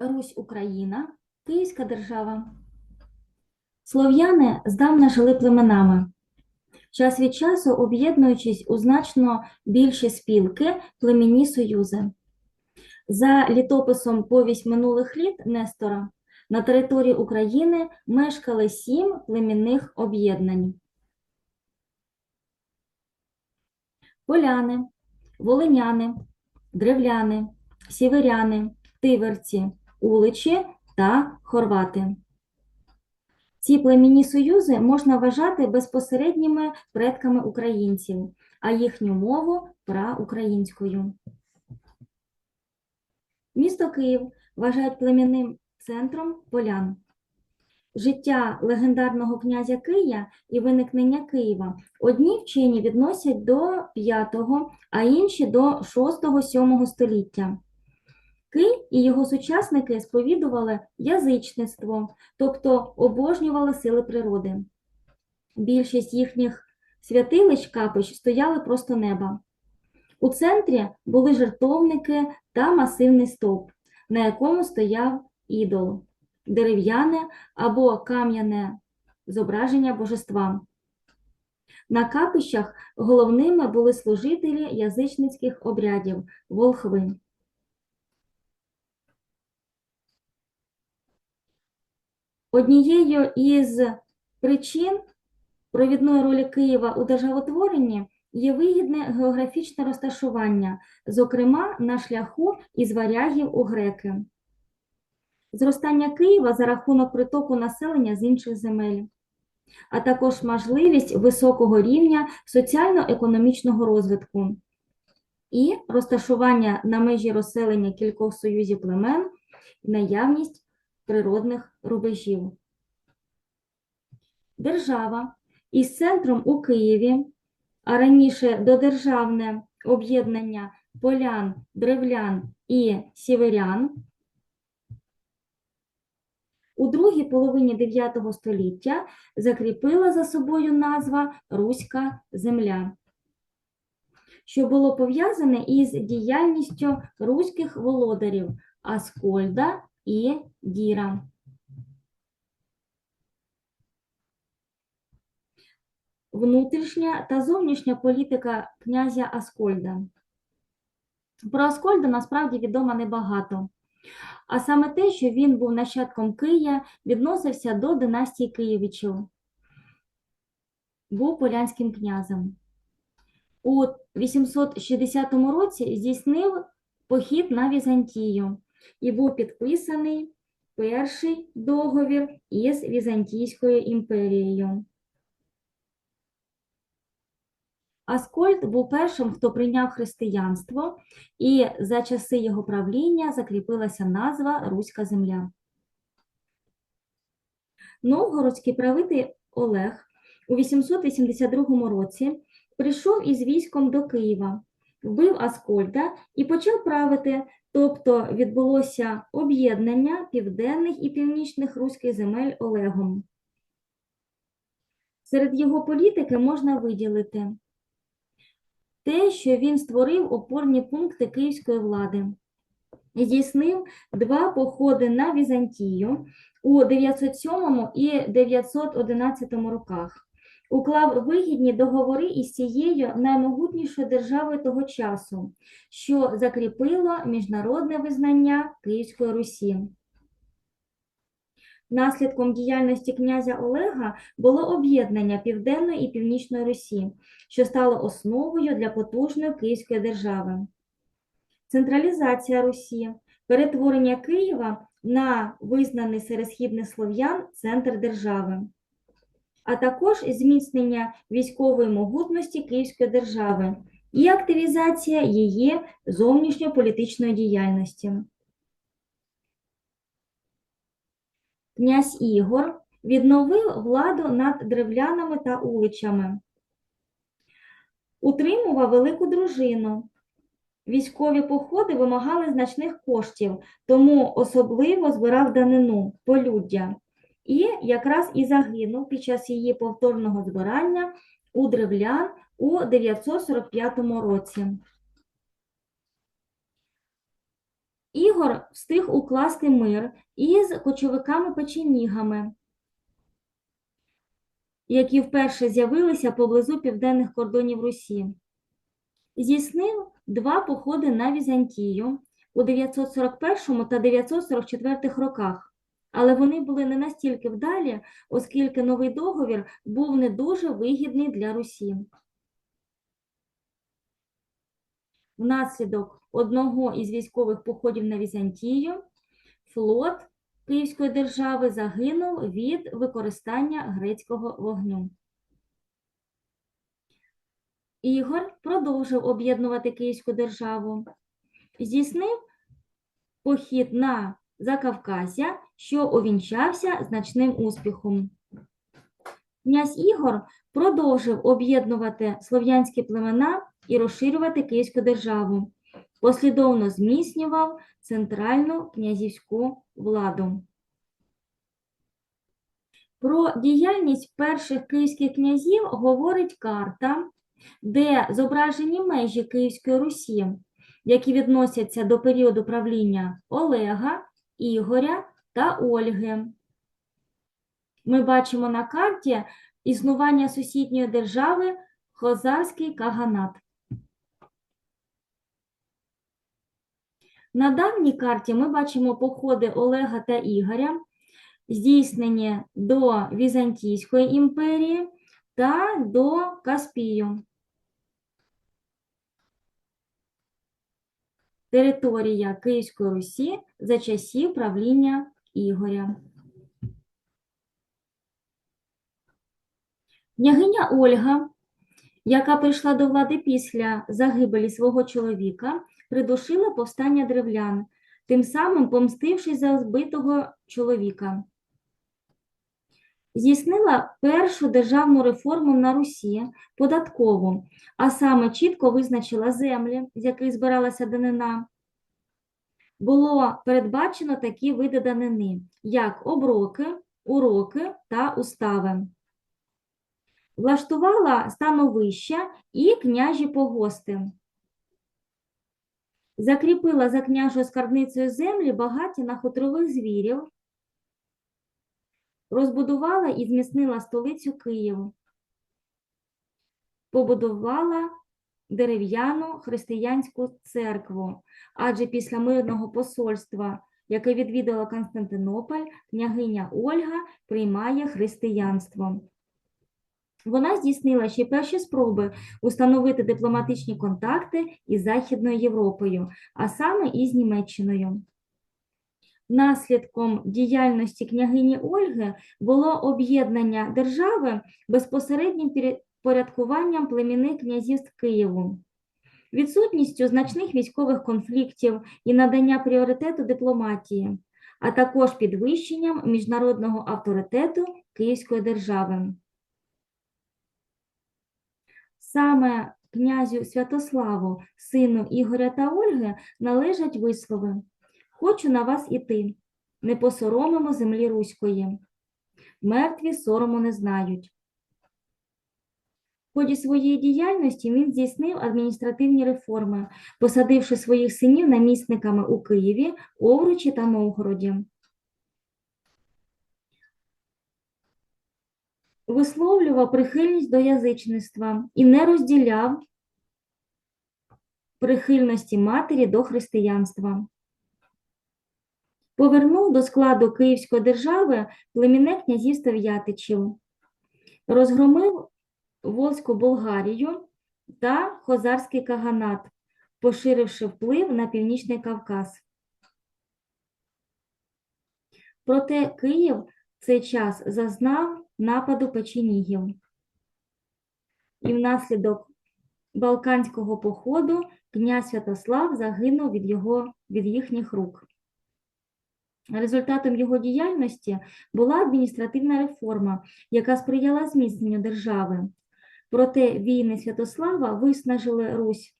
Русь Україна, Київська держава. Слов'яни здавна жили племенами, час від часу об'єднуючись у значно більші спілки, племінні союзи. За літописом Повість минулих літ Нестора на території України мешкали сім племінних об'єднань. Поляни, волиняни, древляни, сіверяни, тиверці, уличі та хорвати. Ці племінні союзи можна вважати безпосередніми предками українців, а їхню мову праукраїнською. Місто Київ вважають племінним центром полян. Життя легендарного князя Кия і виникнення Києва одні вчені відносять до 5, а інші до 6-7 століття. Кий і його сучасники сповідували язичництво, тобто обожнювали сили природи. Більшість їхніх святилищ капищ стояли просто неба. У центрі були жертовники та масивний стовп, на якому стояв ідол, дерев'яне або кам'яне зображення божества. На капищах головними були служителі язичницьких обрядів волхви. Однією із причин провідної ролі Києва у державотворенні є вигідне географічне розташування, зокрема на шляху із варягів у греки. Зростання Києва за рахунок притоку населення з інших земель, а також можливість високого рівня соціально-економічного розвитку і розташування на межі розселення кількох союзів племен, наявність природних рубежів. Держава із центром у Києві, а раніше додержавне об'єднання полян, древлян і сіверян, у другій половині IX століття закріпила за собою назва Руська земля, що було пов'язане із діяльністю руських володарів Аскольда і Діра. Внутрішня та зовнішня політика князя Аскольда. Про Аскольда насправді відомо небагато. А саме те, що він був нащадком Кия, відносився до династії Києвичів, був полянським князем. У 860 році здійснив похід на Візантію і був підписаний перший договір із Візантійською імперією. Аскольд був першим, хто прийняв християнство, і за часи його правління закріпилася назва Руська земля. Новгородський правитель Олег у 882 році прийшов із військом до Києва, вбив Аскольда і почав правити, тобто відбулося об'єднання південних і північних руських земель Олегом. Серед його політики можна виділити те, що він створив опорні пункти київської влади, і здійснив два походи на Візантію у 907 і 911 роках, уклав вигідні договори із цією наймогутнішою державою того часу, що закріпило міжнародне визнання Київської Русі. Наслідком діяльності князя Олега було об'єднання Південної і Північної Русі, що стало основою для потужної Київської держави. Централізація Русі, перетворення Києва на визнаний серед східних слов'ян центр держави, а також зміцнення військової могутності Київської держави і активізація її зовнішньополітичної діяльності. Князь Ігор відновив владу над древлянами та уличами, утримував велику дружину. Військові походи вимагали значних коштів, тому особливо збирав данину, полюддя, і якраз і загинув під час її повторного збирання у древлян у 945 році. Ігор встиг укласти мир із кочовиками-печенігами, які вперше з'явилися поблизу південних кордонів Русі. Здійснив два походи на Візантію у 941 та 944 роках, але вони були не настільки вдалі, оскільки новий договір був не дуже вигідний для Русі. Внаслідок одного із військових походів на Візантію флот Київської держави загинув від використання грецького вогню. Ігор продовжив об'єднувати Київську державу, здійснив похід на Закавказя, що увінчався значним успіхом. Князь Ігор продовжив об'єднувати слов'янські племена і розширювати Київську державу, послідовно зміцнював центральну князівську владу. Про діяльність перших київських князів говорить карта, де зображені межі Київської Русі, які відносяться до періоду правління Олега, Ігоря та Ольги. Ми бачимо на карті існування сусідньої держави Хозарський Каганат. На давній карті ми бачимо походи Олега та Ігоря, здійснені до Візантійської імперії та до Каспію. Територія Київської Русі за часів правління Ігоря. Княгиня Ольга, яка прийшла до влади після загибелі свого чоловіка, придушила повстання древлян, тим самим помстившись за збитого чоловіка. Здійснила першу державну реформу на Русі податкову, а саме чітко визначила землі, з яких збиралася данина. Було передбачено такі види данини, як оброки, уроки та устави. Влаштувала становища і княжі погости. Закріпила за княжою скарбницею землі багаті на хутрових звірів, розбудувала і зміцнила столицю Києву, побудувала дерев'яну християнську церкву, адже після мирного посольства, яке відвідала Константинополь, княгиня Ольга приймає християнство. Вона здійснила ще перші спроби установити дипломатичні контакти із Західною Європою, а саме із Німеччиною. Наслідком діяльності княгині Ольги було об'єднання держави безпосереднім порядкуванням племінних князівств Києву, відсутністю значних військових конфліктів і надання пріоритету дипломатії, а також підвищенням міжнародного авторитету Київської держави. Саме князю Святославу, сину Ігоря та Ольги, належать вислови Хочу на вас іти, не посоромимо землі Руської. Мертві сорому не знають. Ході своєї діяльності він здійснив адміністративні реформи, посадивши своїх синів намісниками у Києві, Овручі та Новгороді. Висловлював прихильність до язичництва і не розділяв прихильності матері до християнства. Повернув до складу Київської держави племінне князівство В'ятичів, розгромив Волзьку Болгарію та Хозарський Каганат, поширивши вплив на Північний Кавказ. Проте Київ в цей час зазнав нападу печенігів. І внаслідок Балканського походу князь Святослав загинув від, його, від їхніх рук. Результатом його діяльності була адміністративна реформа, яка сприяла зміцненню держави. Проте війни Святослава виснажили Русь.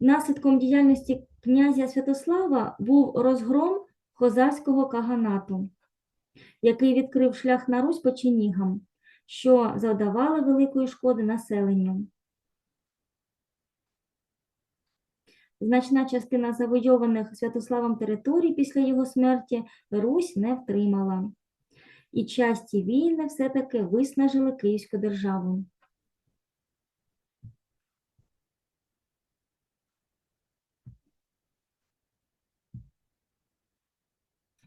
Наслідком діяльності князя Святослава був розгром Хозарського каганату, який відкрив шлях на Русь печенігам, що завдавали великої шкоди населенню. Значна частина завойованих Святославом територій після його смерті Русь не втримала. І часті війни все-таки виснажили Київську державу.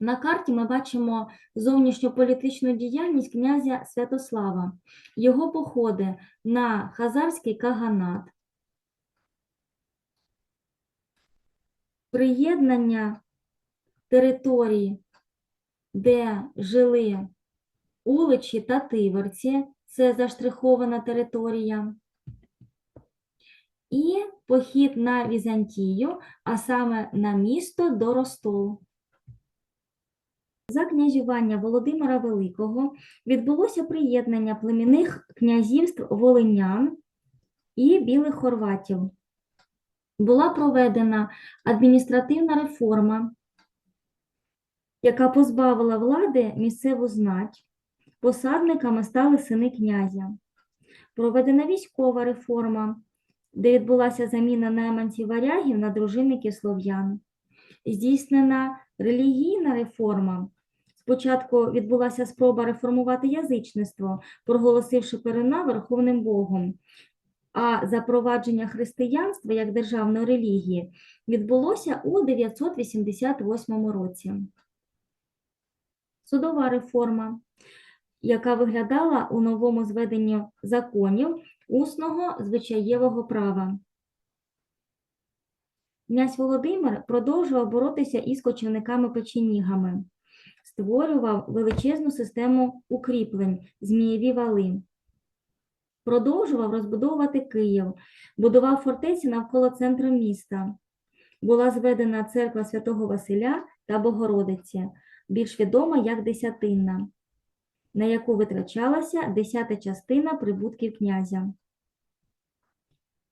На карті ми бачимо зовнішньополітичну діяльність князя Святослава, його походи на Хазарський каганат, приєднання територій, де жили Уличі та Тиверці, це заштрихована територія, і похід на Візантію, а саме на місто до Ростову. За князювання Володимира Великого відбулося приєднання племінних князівств волинян і білих хорватів. Була проведена адміністративна реформа, яка позбавила влади місцеву знать. Посадниками стали сини князя. Проведена військова реформа, де відбулася заміна найманців варягів на дружинників слов'ян. Здійснена релігійна реформа. Спочатку відбулася спроба реформувати язичництво, проголосивши Перуна Верховним Богом. А запровадження християнства як державної релігії відбулося у 988 році. Судова реформа, яка виглядала у новому зведенні законів усного звичаєвого права. Князь Володимир продовжував боротися із кочівниками-печенігами, створював величезну систему укріплень, змієві вали, продовжував розбудовувати Київ, будував фортеці навколо центру міста. Була зведена церква святого Василя та Богородиці, більш відома як Десятинна, на яку витрачалася десята частина прибутків князя.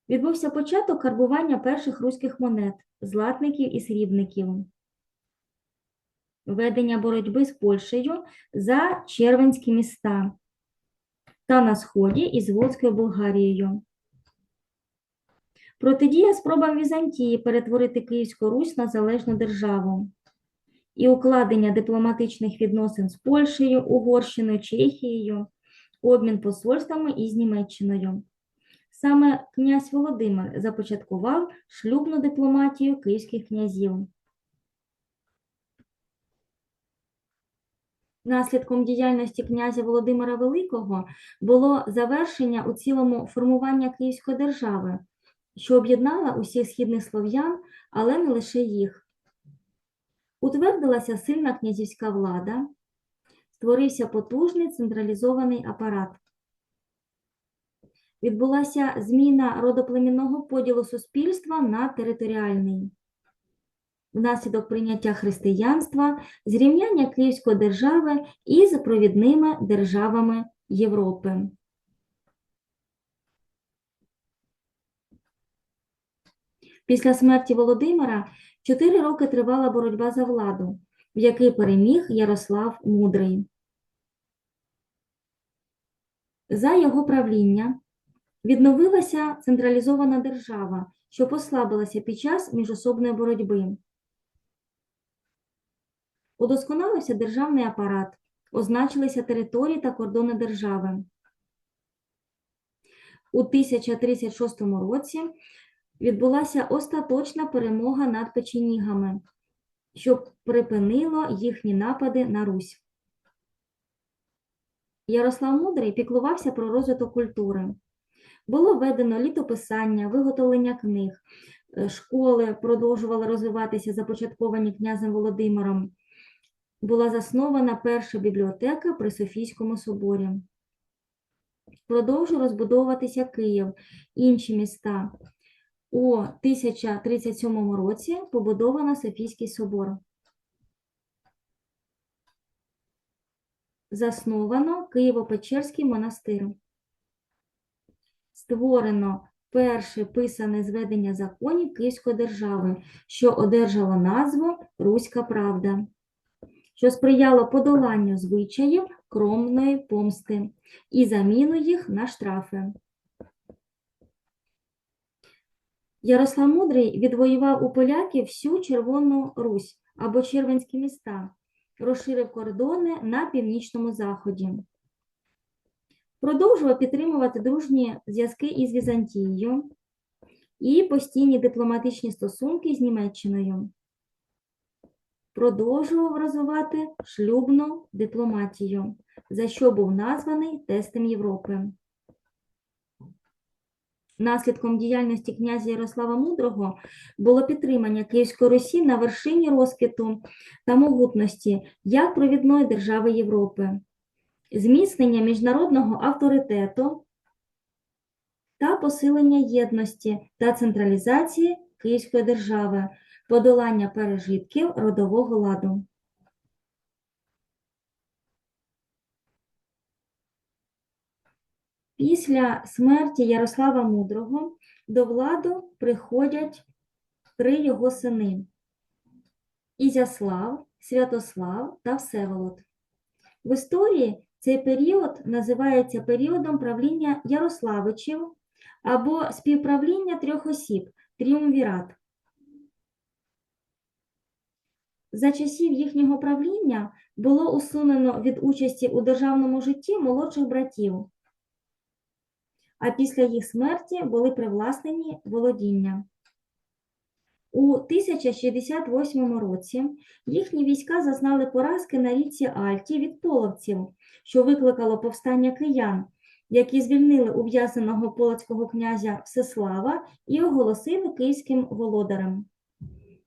Відбувся початок карбування перших руських монет, златників і срібників. Ведення боротьби з Польщею за червенські міста та на сході із Волзькою Болгарією. Протидія спробам Візантії перетворити Київську Русь на залежну державу і укладення дипломатичних відносин з Польщею, Угорщиною, Чехією, обмін посольствами із Німеччиною. Саме князь Володимир започаткував шлюбну дипломатію київських князів. Наслідком діяльності князя Володимира Великого було завершення у цілому формування Київської держави, що об'єднала усіх східних слов'ян, але не лише їх. Утвердилася сильна князівська влада, створився потужний централізований апарат. Відбулася зміна родоплемінного поділу суспільства на територіальний. Внаслідок прийняття християнства, зрівняння Київської держави із провідними державами Європи. Після смерті Володимира чотири роки тривала боротьба за владу, в якій переміг Ярослав Мудрий. За його правління відновилася централізована держава, що послабилася під час міжособної боротьби. Удосконалився державний апарат, означилися території та кордони держави. У 1036 році відбулася остаточна перемога над печенігами, що припинило їхні напади на Русь. Ярослав Мудрий піклувався про розвиток культури. Було введено літописання, виготовлення книг, е, школи продовжували розвиватися, започатковані князем Володимиром. Була заснована перша бібліотека при Софійському соборі. Продовжує розбудовуватися Київ, інші міста. У 1037 році побудовано Софійський собор. Засновано Києво-Печерський монастир. Створено перше писане зведення законів Київської держави, що одержало назву Руська Правда, що сприяло подоланню звичаїв кромної помсти і заміну їх на штрафи. Ярослав Мудрий відвоював у поляків всю Червону Русь або Червенські міста, розширив кордони на північному заході. Продовжував підтримувати дружні зв'язки із Візантією і постійні дипломатичні стосунки з Німеччиною. Продовжував розвивати шлюбну дипломатію, за що був названий тестом Європи. Наслідком діяльності князя Ярослава Мудрого було підтримання Київської Русі на вершині розквіту та могутності як провідної держави Європи, зміцнення міжнародного авторитету та посилення єдності та централізації Київської держави, подолання пережитків родового ладу. Після смерті Ярослава Мудрого до влади приходять три його сини Ізяслав, Святослав та Всеволод. В історії цей період називається періодом правління Ярославичів або співправління трьох осіб тріумвірат. За часів їхнього правління було усунено від участі у державному житті молодших братів а після їх смерті були привласнені володіння. У 1068 році їхні війська зазнали поразки на річці Альті від половців, що викликало повстання киян, які звільнили ув'язаного полоцького князя Всеслава і оголосили київським володарем.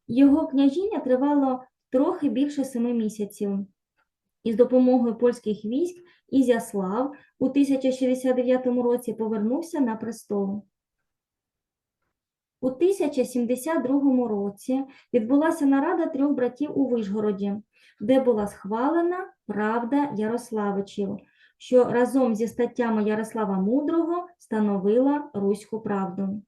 Його княжіння тривало трохи більше семи місяців. Із допомогою польських військ Ізяслав у 1069 році повернувся на престол. У 1072 році відбулася нарада трьох братів у Вишгороді, де була схвалена правда Ярославичів, що разом зі статтями Ярослава Мудрого становила Руську правду.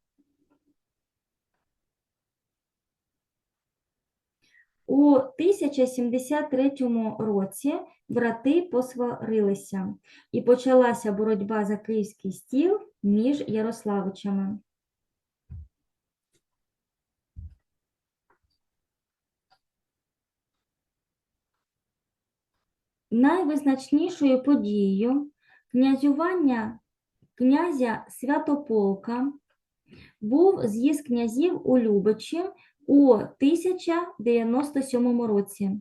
У 1073 році брати посварилися, і почалася боротьба за київський стіл між Ярославичами. Найвизначнішою подією князювання князя Святополка був з'їзд князів у Любичі у 1097 році,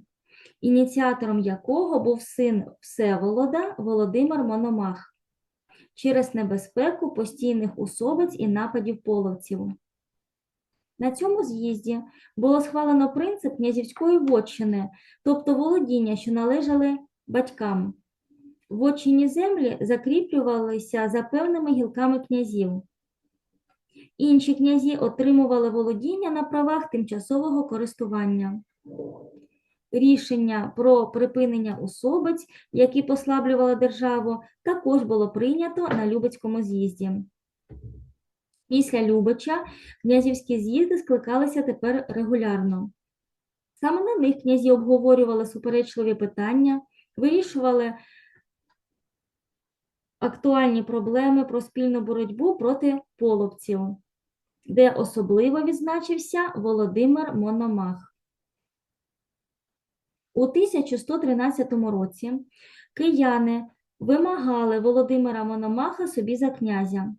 ініціатором якого був син Всеволода Володимир Мономах через небезпеку постійних усобиць і нападів половців. На цьому з'їзді було схвалено принцип князівської вотчини, тобто володіння, що належали батькам. Вотчинні землі закріплювалися за певними гілками князів. Інші князі отримували володіння на правах тимчасового користування. Рішення про припинення особиць, які послаблювали державу, також було прийнято на Любецькому з'їзді. Після Любича князівські з'їзди скликалися тепер регулярно. Саме на них князі обговорювали суперечливі питання, вирішували актуальні проблеми про спільну боротьбу проти половців, де особливо відзначився Володимир Мономах. У 1113 році кияни вимагали Володимира Мономаха собі за князя.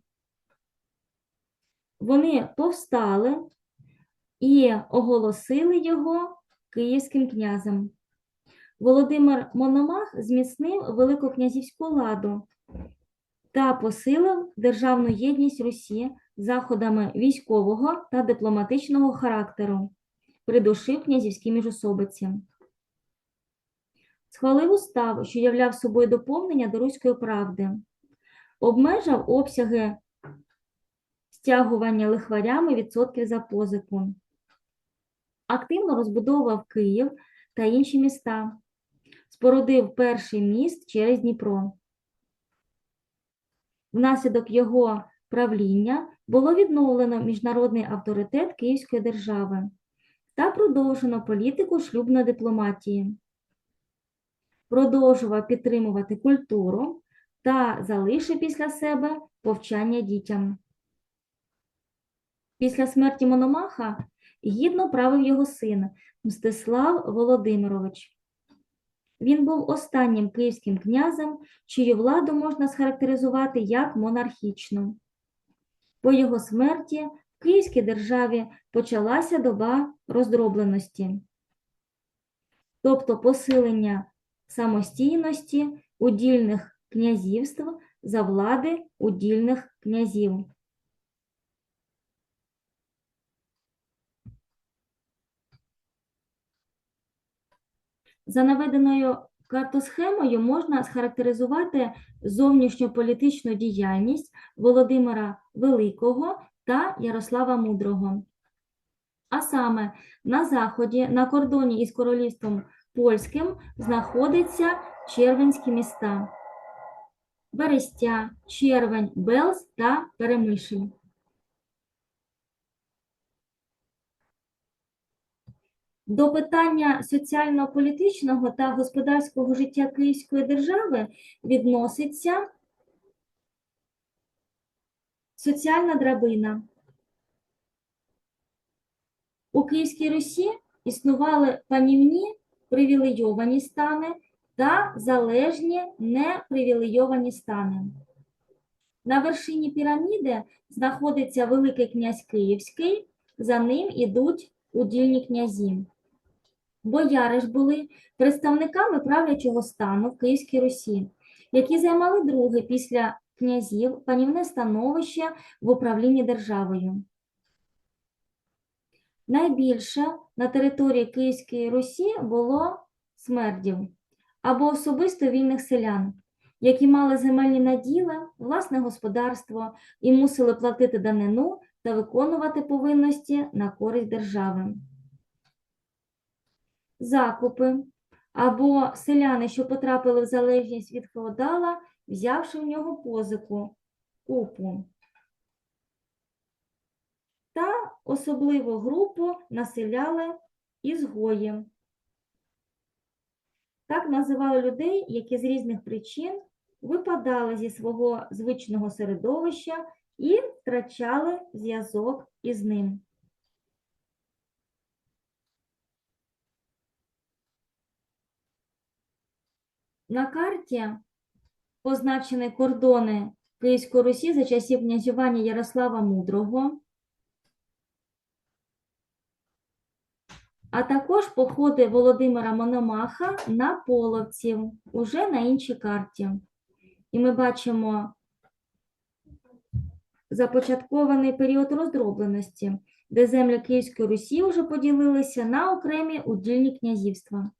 Вони повстали і оголосили його київським князем. Володимир Мономах зміцнив великокнязівську ладу та посилив державну єдність Русі заходами військового та дипломатичного характеру, придушив князівські міжособиці. Схвалив устав, що являв собою доповнення до руської правди, обмежав обсяги стягування лихварями відсотків за позику, активно розбудовував Київ та інші міста, спорудив перший міст через Дніпро. Внаслідок його правління було відновлено міжнародний авторитет Київської держави та продовжено політику шлюбної дипломатії. Продовжував підтримувати культуру та залишив після себе повчання дітям. Після смерті Мономаха гідно правив його син Мстислав Володимирович. Він був останнім київським князем, чию владу можна схарактеризувати як монархічну. По його смерті в Київській державі почалася доба роздробленості, тобто посилення самостійності удільних князівств за влади удільних князів. За наведеною картосхемою можна схарактеризувати зовнішньополітичну діяльність Володимира Великого та Ярослава Мудрого. А саме на заході, на кордоні із королівством польським, знаходяться червенські міста Берестя, Червень, Белз та Перемишль. До питання соціально-політичного та господарського життя Київської держави відноситься соціальна драбина. У Київській Русі існували панівні привілейовані стани та залежні непривілейовані стани. На вершині піраміди знаходиться Великий князь Київський, за ним ідуть удільні князі. Бояри ж були представниками правлячого стану в Київській Русі, які займали друге після князів панівне становище в управлінні державою. Найбільше на території Київської Русі було смердів або особисто вільних селян, які мали земельні наділи, власне господарство і мусили платити данину та виконувати повинності на користь держави закупи або селяни, що потрапили в залежність від феодала, взявши в нього позику, купу. Та особливу групу населяли ізгої. Так називали людей, які з різних причин випадали зі свого звичного середовища і втрачали зв'язок із ним. На карті позначені кордони Київської Русі за часів князювання Ярослава Мудрого, а також походи Володимира Мономаха на половців уже на іншій карті. І ми бачимо започаткований період роздробленості, де землі Київської Русі вже поділилися на окремі удільні князівства.